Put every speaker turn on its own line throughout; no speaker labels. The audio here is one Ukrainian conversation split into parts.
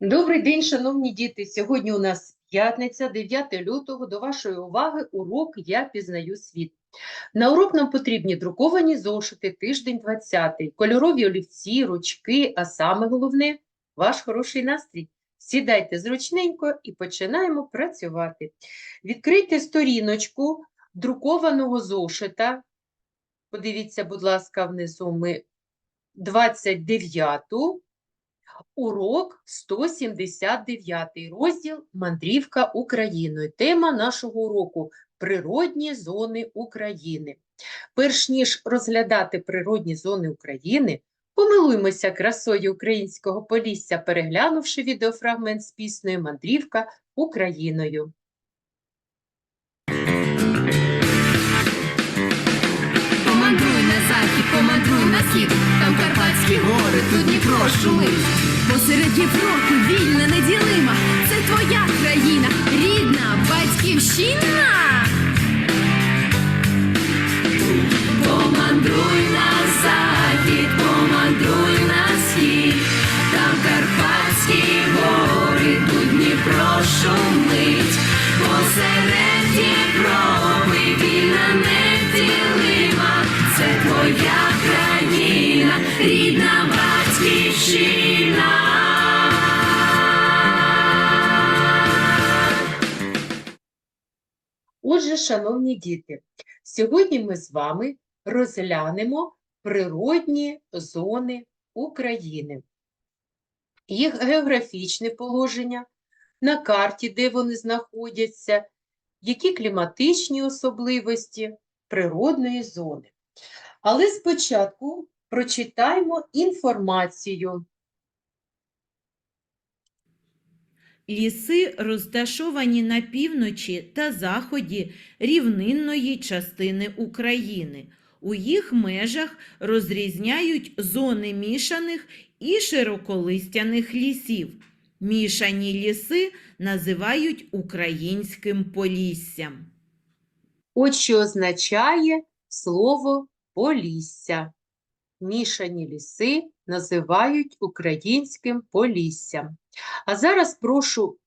Добрий день, шановні діти. Сьогодні у нас п'ятниця, 9 лютого. До вашої уваги урок Я пізнаю світ. На урок нам потрібні друковані зошити, тиждень 20, кольорові олівці, ручки, а саме головне ваш хороший настрій. Сідайте зручненько і починаємо працювати. Відкрийте сторіночку друкованого зошита. Подивіться, будь ласка, внизу ми 29-ту. Урок 179, розділ Мандрівка Україною. Тема нашого уроку Природні зони України. Перш ніж розглядати природні зони України, помилуймося красою українського полісся, переглянувши відеофрагмент з піснею Мандрівка Україною.
Карпатські гори, тут Дніпро шумить. Посеред Європи вільна, неділима, це твоя країна, рідна батьківщина. Помандруй на захід, помандруй на схід, там Карпатські гори, тут Дніпро шумить. Посеред
шановні діти, сьогодні ми з вами розглянемо природні зони України, їх географічне положення, на карті, де вони знаходяться, які кліматичні особливості природної зони. Але спочатку прочитаємо інформацію.
Ліси розташовані на півночі та заході рівнинної частини України. У їх межах розрізняють зони мішаних і широколистяних лісів. Мішані ліси називають українським поліссям.
От що означає слово Полісся. Мішані ліси називають українським поліссям. А зараз прошу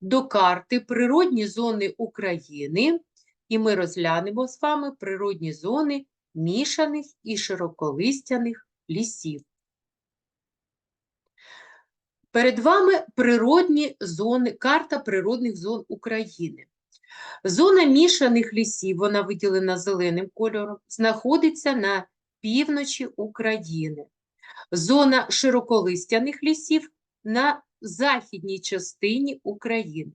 до карти природні зони України, і ми розглянемо з вами природні зони мішаних і широколистяних лісів. Перед вами природні зони, карта природних зон України. Зона мішаних лісів, вона виділена зеленим кольором, знаходиться на півночі України. Зона широколистяних лісів на західній частині України.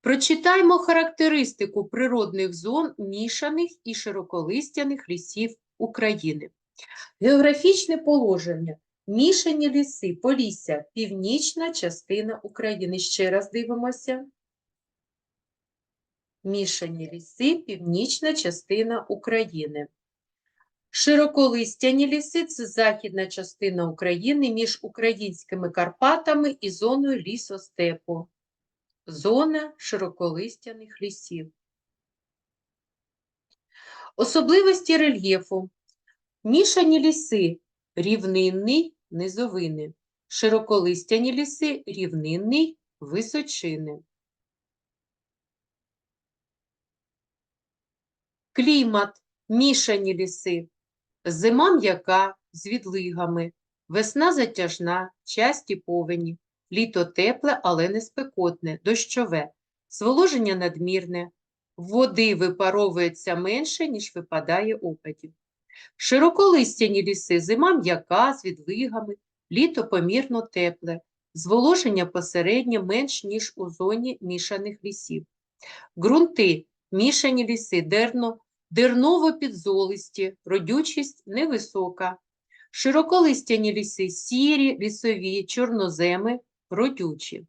Прочитаймо характеристику природних зон мішаних і широколистяних лісів України. Географічне положення. Мішані ліси, Полісся, північна частина України. Ще раз дивимося. Мішані ліси, північна частина України. Широколистяні ліси – це західна частина України між українськими Карпатами і зоною лісостепу. Зона широколистяних лісів. Особливості рельєфу. Мішані ліси – рівнинний, низовини. Широколистяні ліси – рівнинний, височини. Клімат – мішані ліси. Зима м'яка з відлигами, весна затяжна, часті повені, літо тепле, але не спекотне, дощове, зволоження надмірне, води випаровується менше, ніж випадає опадів. Широколистяні ліси, зима м'яка з відлигами, літо помірно тепле, зволоження посереднє менш, ніж у зоні мішаних лісів. Ґрунти – мішані ліси, дерно, дерново-підзолисті, родючість невисока. Широколистяні ліси – сірі, лісові, чорноземи, родючі.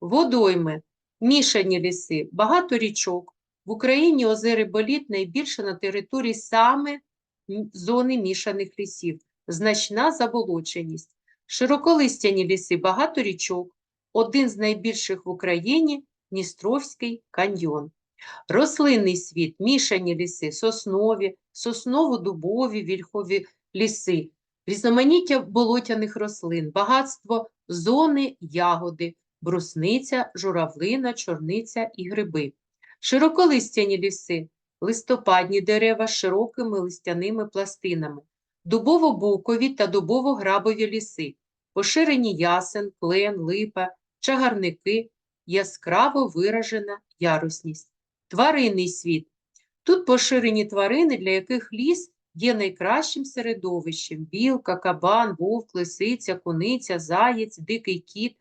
Водойми – мішані ліси, багато річок. В Україні озери боліт найбільше на території саме зони мішаних лісів, значна заболоченість. Широколистяні ліси, багато річок. Один з найбільших в Україні – Дністровський каньйон. Рослинний світ, мішані ліси, соснові, сосново-дубові, вільхові ліси, різноманіття болотяних рослин, багатство зони ягоди, брусниця, журавлина, чорниця і гриби. Широколистяні ліси, листопадні дерева з широкими листяними пластинами, дубово-букові та дубово-грабові ліси, поширені ясен, клен, липа, чагарники, яскраво виражена ярусність. Тваринний світ. Тут поширені тварини, для яких ліс є найкращим середовищем: білка, кабан, вовк, лисиця, куниця, заєць, дикий кіт,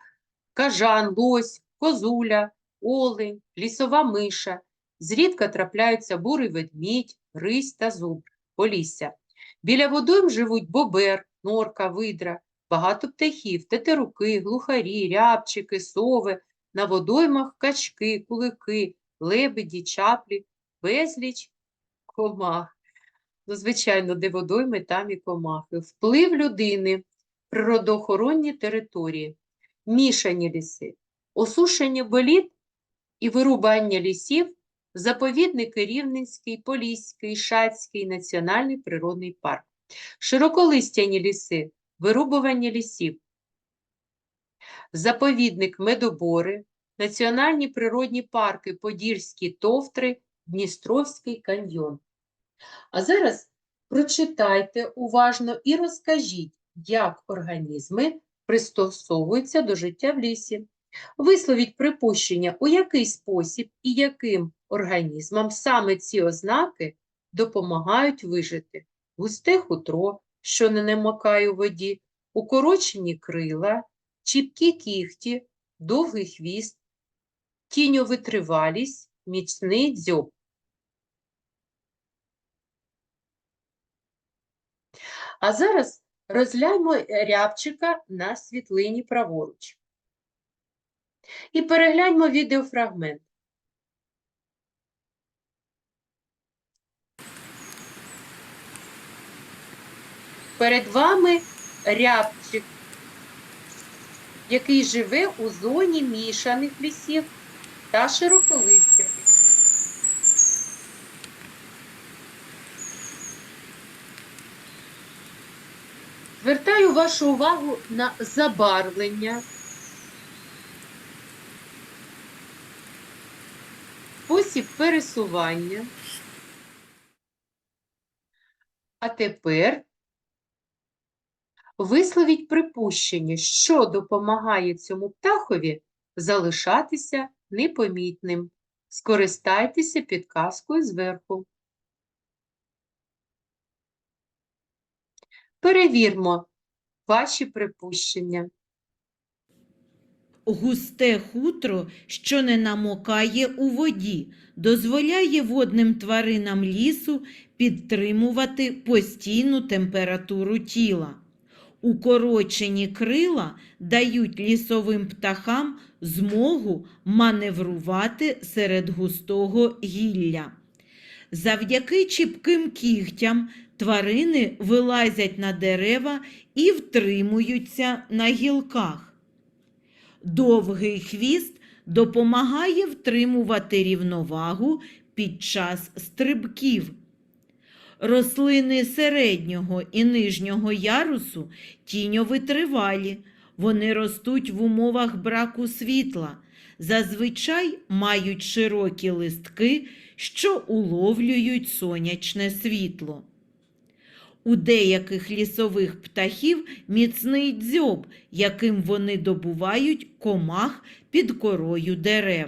кажан, лось, козуля, олень, лісова миша. Зрідка трапляються бурий ведмідь, рись та зуб, полісся. Біля водойм живуть бобер, норка, видра, багато птахів, тетеруки, глухарі, рябчики, сови, на водоймах качки, кулики, лебеді, чаплі, безліч комах. Ну, звичайно, де водойми, там і комахи. Вплив людини, природоохоронні території, мішані ліси, осушення боліт і вирубання лісів, заповідники Рівненський, Поліський, Шацький, Національний природний парк, широколистяні ліси, вирубування лісів, заповідник Медобори, Національні природні парки Подільські товтри, Дністровський каньйон. А зараз прочитайте уважно і розкажіть, як організми пристосовуються до життя в лісі. Висловіть припущення, у який спосіб і яким організмам саме ці ознаки допомагають вижити. Густе хутро, що не намокає у воді, укорочені крила, чіпкі кіхті, довгий хвіст, тіньовитривалість, міцний дзьоб. А зараз розгляньмо рябчика на світлині праворуч. І перегляньмо відеофрагмент. Перед вами рябчик, який живе у зоні мішаних лісів та широколистяних. Звертаю вашу увагу на забарвлення. Спосіб пересування. А тепер висловіть припущення, що допомагає цьому птахові залишатися непомітним. Скористайтеся підказкою зверху. Перевірмо ваші припущення.
Густе хутро, що не намокає у воді, дозволяє водним тваринам лісу підтримувати постійну температуру тіла. Укорочені крила дають лісовим птахам змогу маневрувати серед густого гілля. Завдяки чіпким кігтям тварини вилазять на дерева і втримуються на гілках. Довгий хвіст допомагає втримувати рівновагу під час стрибків. Рослини середнього і нижнього ярусу тіньовитривалі. Вони ростуть в умовах браку світла. Зазвичай мають широкі листки, що уловлюють сонячне світло. У деяких лісових птахів міцний дзьоб, яким вони добувають комах під корою дерев.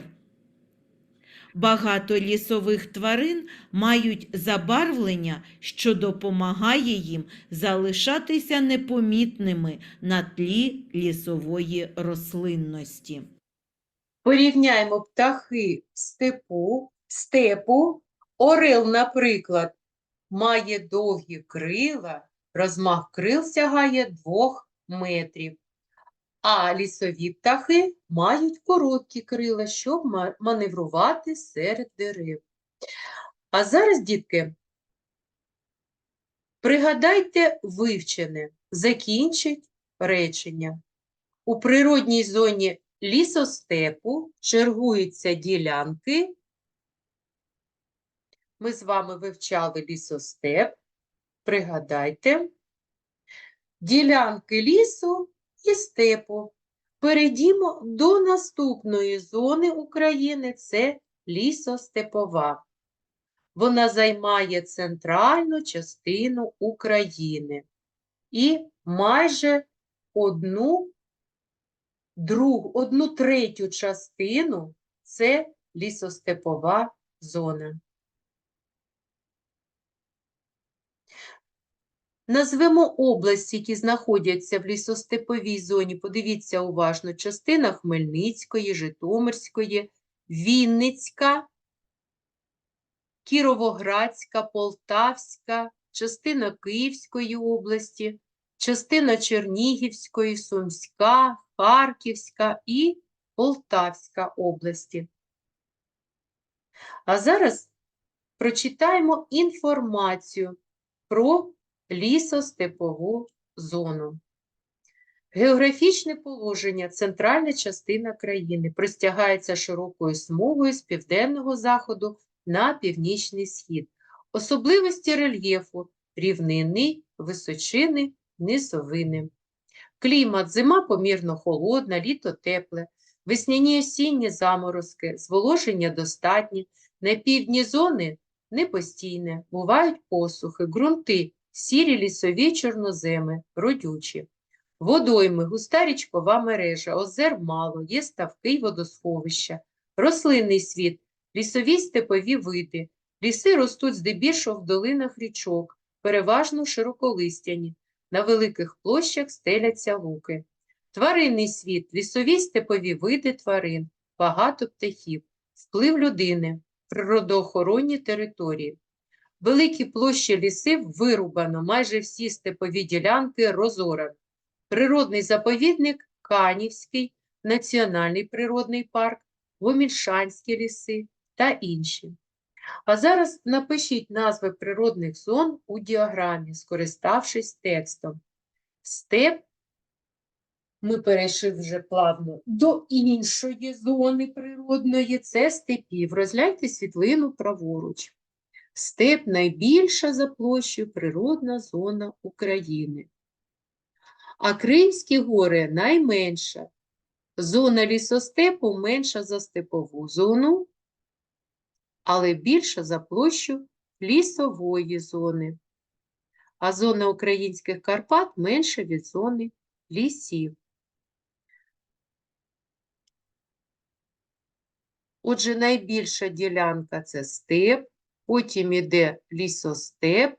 Багато лісових тварин мають забарвлення, що допомагає їм залишатися непомітними на тлі лісової рослинності.
Порівняємо птахи степу, степу. Орел, наприклад, має довгі крила, розмах крил сягає 2 метрів. А лісові птахи мають короткі крила, щоб маневрувати серед дерев. А зараз, дітки, пригадайте вивчене, закінчить речення. У природній зоні лісостепу чергуються ділянки. Ми з вами вивчали лісостеп. Пригадайте. ділянки лісу і степу. Перейдімо до наступної зони України це лісостепова. Вона займає центральну частину України і майже одну, друг, одну третю частину це лісостепова зона. Назвемо області, які знаходяться в лісостеповій зоні. Подивіться уважно: частина Хмельницької, Житомирської, Вінницька, Кіровоградська, Полтавська, частина Київської області, частина Чернігівської, Сумська, Харківська і Полтавська області. А зараз прочитаємо інформацію про лісостепову зону. Географічне положення центральна частина країни простягається широкою смугою з південного заходу на північний схід. Особливості рельєфу рівнини, височини, низовини. Клімат зима помірно холодна, літо тепле, весняні осінні заморозки, зволоження достатні, на півдні зони непостійне, бувають посухи, ґрунти, сірі лісові чорноземи, родючі. Водойми, густа річкова мережа, озер мало, є ставки й водосховища, рослинний світ, лісові степові види. Ліси ростуть здебільшого в долинах річок, переважно широколистяні. На великих площах стеляться луки. Тваринний світ, лісові степові види тварин, багато птахів, вплив людини, природоохоронні території. Великі площі лісів вирубано, майже всі степові ділянки розорано. Природний заповідник Канівський, Національний природний парк, Гомільшанські ліси та інші. А зараз напишіть назви природних зон у діаграмі, скориставшись текстом. Степ ми перейшли вже плавно до іншої зони природної, це степів. Розгляньте світлину праворуч. Степ найбільша за площею природна зона України. А Кримські гори найменша. Зона лісостепу менша за степову зону, але більша за площу лісової зони. А зона українських Карпат менша від зони лісів. Отже, найбільша ділянка це степ, потім іде лісостеп,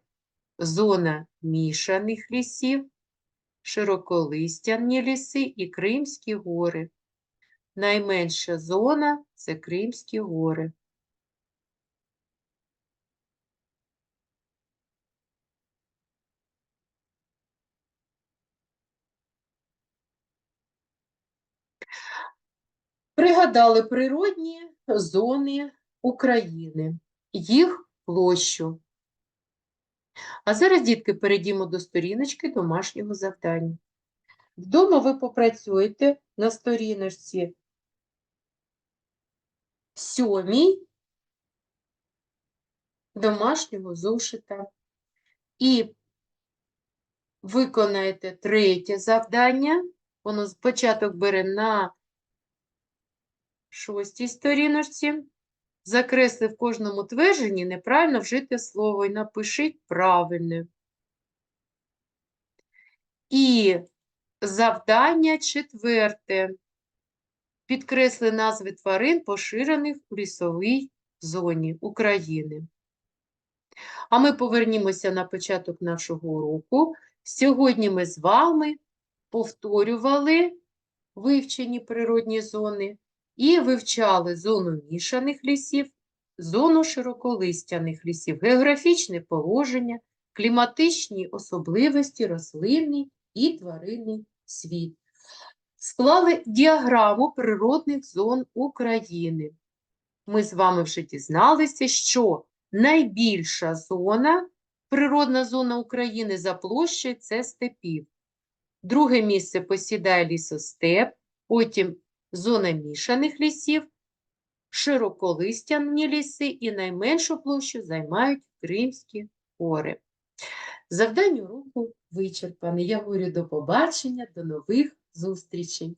зона мішаних лісів, широколистяні ліси і Кримські гори. Найменша зона це Кримські гори. Пригадали природні зони України, їх площу. А зараз, дітки, перейдімо до сторіночки домашнього завдання. Вдома ви попрацюєте на сторіночці сьомій домашнього зошита і виконаєте третє завдання. Воно спочатку бере на шостій сторіночці. Закресли в кожному твердженні неправильно вжите слово і напишіть правильне. І завдання четверте. Підкресли назви тварин, поширених у лісовій зоні України. А ми повернімося на початок нашого уроку. Сьогодні ми з вами повторювали вивчені природні зони і вивчали зону мішаних лісів, зону широколистяних лісів, географічне положення, кліматичні особливості, рослинний і тваринний світ. Склали діаграму природних зон України. Ми з вами вже дізналися, що найбільша зона, природна зона України за площею – це степів. Друге місце посідає лісостеп, потім зона мішаних лісів, широколистяні ліси і найменшу площу займають Кримські гори. Завдання уроку вичерпане. Я говорю до побачення, до нових зустрічей.